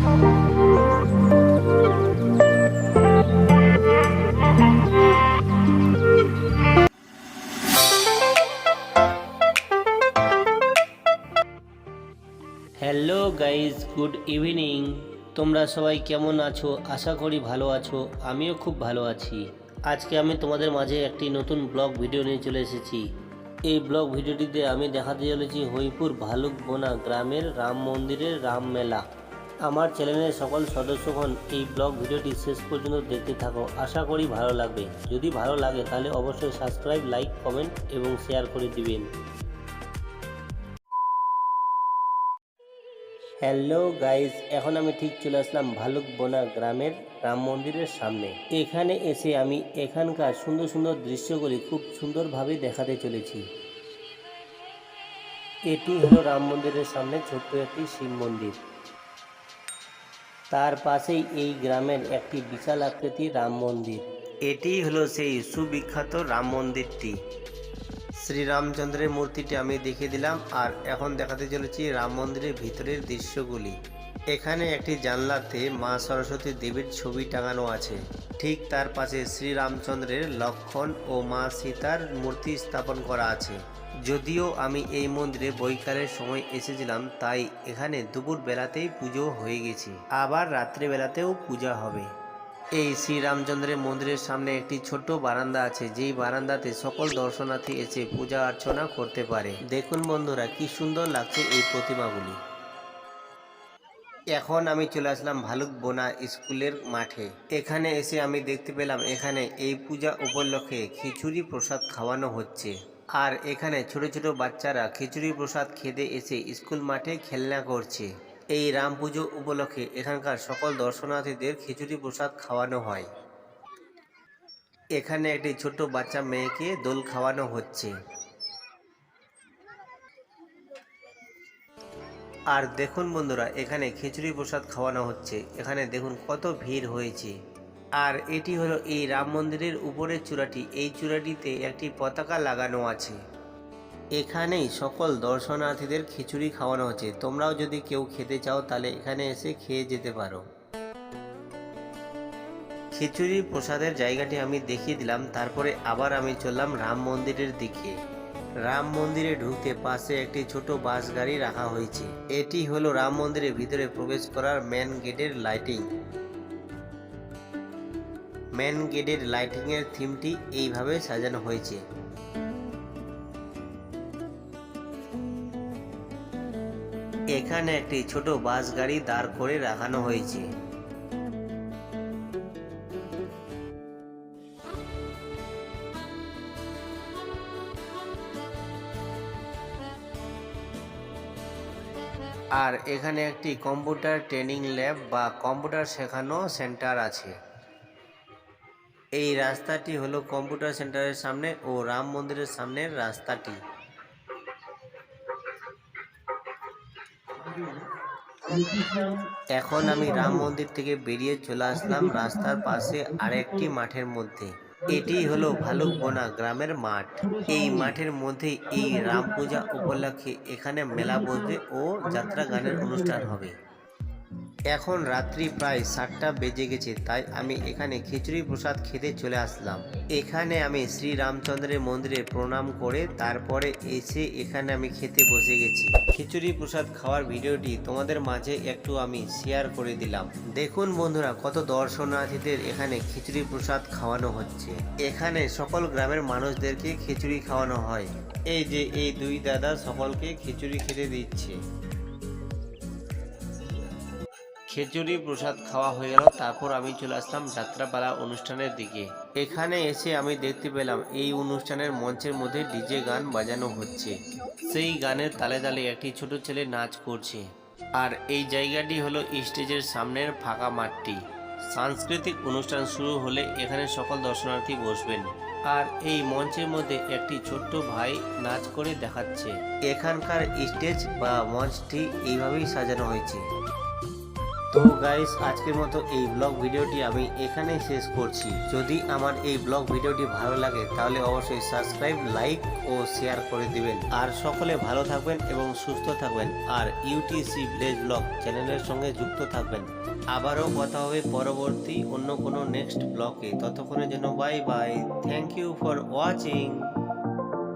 Hello guys, good evening. তোমরা সবাই কেমন আছো? আশা করি ভালো আছো। আমিও খুব ভালো আছি। আজকে আমি তোমাদের মাঝে একটি নতুন ব্লগ ভিডিও নিয়ে চলে এসেছি। এই ব্লগ ভিডিওটিতে আমি দেখাতে চলেছি হইপুর ভালুক বোনা গ্রামের রাম মন্দিরের রাম মেলা। আমার চ্যানেলের সকল সদস্যগণ এই ব্লগ ভিডিওটি শেষ পর্যন্ত দেখতে থাকো। আশা করি ভালো লাগবে। যদি ভালো লাগে, তাহলে অবশ্যই সাবস্ক্রাইব লাইক কমেন্ট এবং শেয়ার করে দিবেন। হ্যালো গাইজ এখন আমি ঠিক চলে আসলাম ভালুক বোনা গ্রামের রাম মন্দিরের সামনে। এখানে এসে আমি এখানকার সুন্দর সুন্দর দৃশ্যগুলি খুব সুন্দরভাবে দেখাতে চলেছি। এটি হলো রাম মন্দিরের সামনে ছোট্ট একটি শিব মন্দির। তার পাশেই এই গ্রামের একটি বিশাল আকৃতির রাম মন্দির। এটি হলো সেই সুবিখ্যাত রাম মন্দিরটি। শ্রীরামচন্দ্রের মূর্তিটি আমি দেখিয়ে দিলাম, আর এখন দেখাতে চলেছি রাম মন্দিরের ভিতরের দৃশ্যগুলি। এখানে একটি জানলাতে মা সরস্বতী দেবীর ছবি টাঙানো আছে। ঠিক তার পাশে শ্রীরামচন্দ্রের লক্ষণ ও মা সীতার মূর্তি স্থাপন করা আছে। যদিও আমি এই মন্দিরে বৈকালের সময় এসেছিলাম, তাই এখানে দুপুর বেলাতেই পুজো হয়ে গেছে। আবার রাত্রিবেলাতেও পূজা হবে। এই শ্রীরামচন্দ্রের মন্দিরের সামনে একটি ছোট্ট বারান্দা আছে, যেই বারান্দাতে সকল দর্শনার্থী এসে পূজা অর্চনা করতে পারে। দেখুন বন্ধুরা, কি সুন্দর লাগছে এই প্রতিমাগুলি। এখন আমি চলে আসলাম ভালুক বোনা স্কুলের মাঠে। এখানে এসে আমি দেখতে পেলাম, এখানে এই পূজা উপলক্ষে খিচুড়ি প্রসাদ খাওয়ানো হচ্ছে। আর এখানে ছোট ছোট বাচ্চারা খিচুড়ি প্রসাদ খেতে এসে স্কুল মাঠে খেলনা করছে। এই রাম পুজো উপলক্ষে এখানকার সকল দর্শনার্থীদের খিচুড়ি প্রসাদ খাওয়ানো হয়। এখানে একটি ছোট্ট বাচ্চা মেয়েকে দোল খাওয়ানো হচ্ছে। আর দেখুন বন্ধুরা, এখানে খিচুড়ি প্রসাদ খাওয়ানো হচ্ছে। এখানে দেখুন কত ভিড় হয়েছে। আর এটি হলো এই রাম মন্দিরের উপরের চূড়াটি। এই চূড়াটিতে একটি পতাকা লাগানো আছে। এখানেই সকল দর্শনার্থীদের খিচুড়ি খাওয়ানো হচ্ছে। তোমরাও যদি কেউ খেতে চাও, তাহলে এখানে এসে খেয়ে যেতে পারো। খিচুড়ি প্রসাদের জায়গাটি আমি দেখিয়ে দিলাম। তারপরে আবার আমি চললাম রাম মন্দিরের দিকে। রাম মন্দিরে ঢুকতে পাশে একটি ছোট বাস গাড়ি রাখা হয়েছে। এটি হলো রাম মন্দিরের ভিতরে প্রবেশ করার মেন গেটের লাইটিং মেন গেটের লাইটিং এর থিমটি এইভাবে সাজানো হয়েছে। এখানে একটি ছোট বাস গাড়ি দাঁড় করে রাখানো হয়েছে। আর এখানে একটি কম্পিউটার ট্রেনিং ল্যাব বা কম্পিউটার শেখানো সেন্টার আছে। এই রাস্তাটি হলো কম্পিউটার সেন্টারের সামনে ও রাম মন্দিরের সামনের রাস্তাটি। এখন আমি রাম মন্দির থেকে বেরিয়ে চলে আসলাম রাস্তার পাশে আরেকটি মাঠের মধ্যে। এটি হলো ভালুকবোনা গ্রামের মাঠ। এই মাঠের মধ্যে এই রাম পূজা উপলক্ষে এখানে মেলা বসবে ও যাত্রা গানের অনুষ্ঠান হবে। এখন রাত্রি প্রায় সাতটা বেজে গেছে, তাই আমি এখানে খিচুড়ি প্রসাদ খেতে চলে আসলাম। এখানে আমি শ্রী রামচন্দ্রের মন্দিরে প্রণাম করে তারপরে এসে এখানে আমি খেতে বসে গেছি। খিচুড়ি প্রসাদ খাওয়ার ভিডিওটি তোমাদের মাঝে একটু আমি শেয়ার করে দিলাম। দেখুন বন্ধুরা, কত দর্শনার্থীদের এখানে খিচুড়ি প্রসাদ খাওয়ানো হচ্ছে। এখানে সকল গ্রামের মানুষদেরকে খিচুড়ি খাওয়ানো হয়। এই যে এই দুই দাদা সকলকে খিচুড়ি খেতে দিচ্ছে। খিচুড়ি, প্রসাদ খাওয়া হয়ে গেল। তারপর আমি চলে আসলাম যাত্রাপালা অনুষ্ঠানের দিকে। এখানে এসে আমি দেখতে পেলাম, এই অনুষ্ঠানের মঞ্চের মধ্যে ডিজে গান বাজানো হচ্ছে। সেই গানের তালে তালে একটি ছোট ছেলে নাচ করছে। আর এই জায়গাটি হলো স্টেজের সামনের ফাঁকা মাঠটি। সাংস্কৃতিক অনুষ্ঠান শুরু হলে এখানে সকল দর্শনার্থী বসবেন। আর এই মঞ্চের মধ্যে একটি ছোট্ট ভাই নাচ করে দেখাচ্ছে। এখানকার স্টেজ বা মঞ্চটি এইভাবেই সাজানো হয়েছে। তো গাইস আজকের মতো এই ব্লগ ভিডিওটি আমি এখানেই শেষ করছি। যদি আমার এই ব্লগ ভিডিওটি ভালো লাগে, তাহলে অবশ্যই সাবস্ক্রাইব লাইক ও শেয়ার করে দিবেন। আর সকলে ভালো থাকবেন এবং সুস্থ থাকবেন। আর ইউটিসি ভিলেজ ব্লগ চ্যানেলের সঙ্গে যুক্ত থাকবেন। আবারও কথা হবে পরবর্তী অন্য কোনো নেক্সট ব্লগে ততক্ষণের জন্য bye bye thank you for watching